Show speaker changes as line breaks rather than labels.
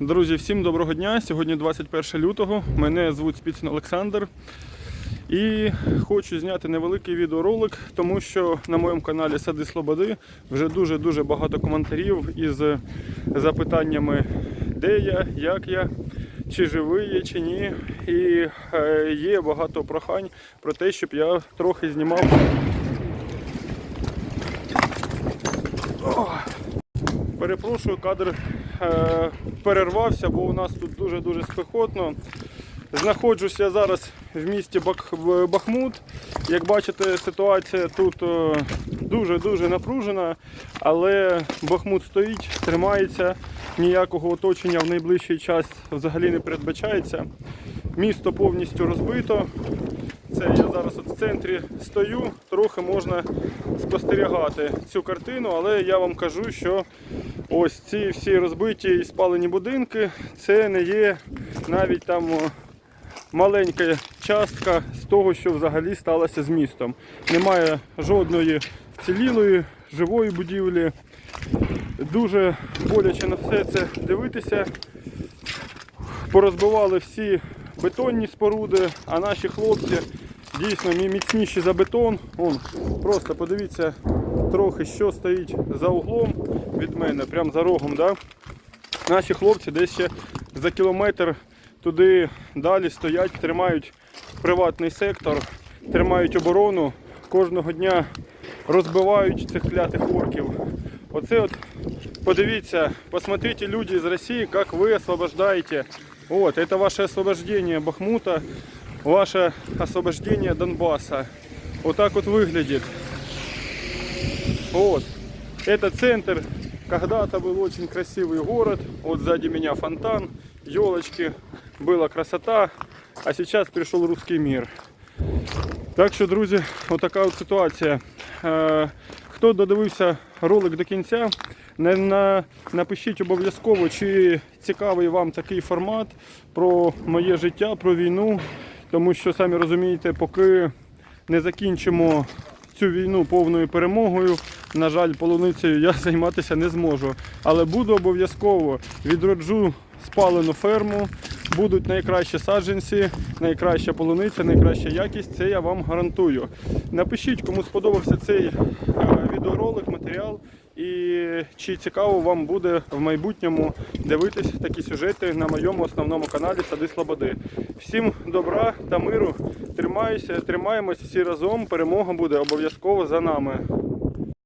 Друзі, всім доброго дня. Сьогодні 21 лютого. Мене звуть Спіцин Олександр. І хочу зняти невеликий відеоролик, тому що на моєму каналі Сади Слободи вже дуже-дуже багато коментарів із запитаннями, де я, як я, чи живий я, чи ні. І е, є багато прохань про те, щоб я трохи знімав. Перепрошую, кадр перервався, бо у нас тут дуже-дуже спекотно. Знаходжусь я зараз в місті Бахмут. Як бачите, ситуація тут е, дуже-дуже напружена, але Бахмут стоїть, тримається, ніякого оточення в найближчий час взагалі не передбачається. Місто повністю розбито. Це я зараз от в центрі стою, трохи можна спостерігати цю картину, але я вам кажу, що ось ці всі розбиті і спалені будинки, це не є навіть там маленька частка з того, що взагалі сталося з містом. Немає жодної вцілілої, живої будівлі. Дуже боляче на все це дивитися. Порозбивали всі бетонні споруди, а наші хлопці дійсно мі- міцніші за бетон. Вон, просто подивіться трохи, що стоїть за углом від мене, прямо за рогом. Да? Наші хлопці десь ще за кілометр туди далі стоять, тримають приватний сектор, тримають оборону, кожного дня розбивають цих клятих орків. Оце от подивіться, посмотрите люди из России, как вы освобождаете. Вот, это ваше освобождение Бахмута, ваше освобождение Донбасса. Вот так вот выглядит. Вот. Это центр. Когда-то был очень красивый город. Вот сзади меня фонтан, елочки. Была красота. А сейчас пришел русский мир. Так що, друзі, отака от ситуація. Е, Хто додивився ролик до кінця, не на, напишіть обов'язково, чи цікавий вам такий формат про моє життя, про війну. Тому що, самі розумієте, поки не закінчимо цю війну повною перемогою, на жаль, полуницею я займатися не зможу. Але буду обов'язково відроджу спалену ферму, будуть найкращі саджанці, найкраща полуниця, найкраща якість. Це я вам гарантую. Напишіть, кому сподобався цей е, відеоролик, матеріал. І чи цікаво вам буде в майбутньому дивитись такі сюжети на моєму основному каналі Сади Слободи. Всім добра та миру. Тримаюся, тримаємось всі разом. Перемога буде обов'язково за нами.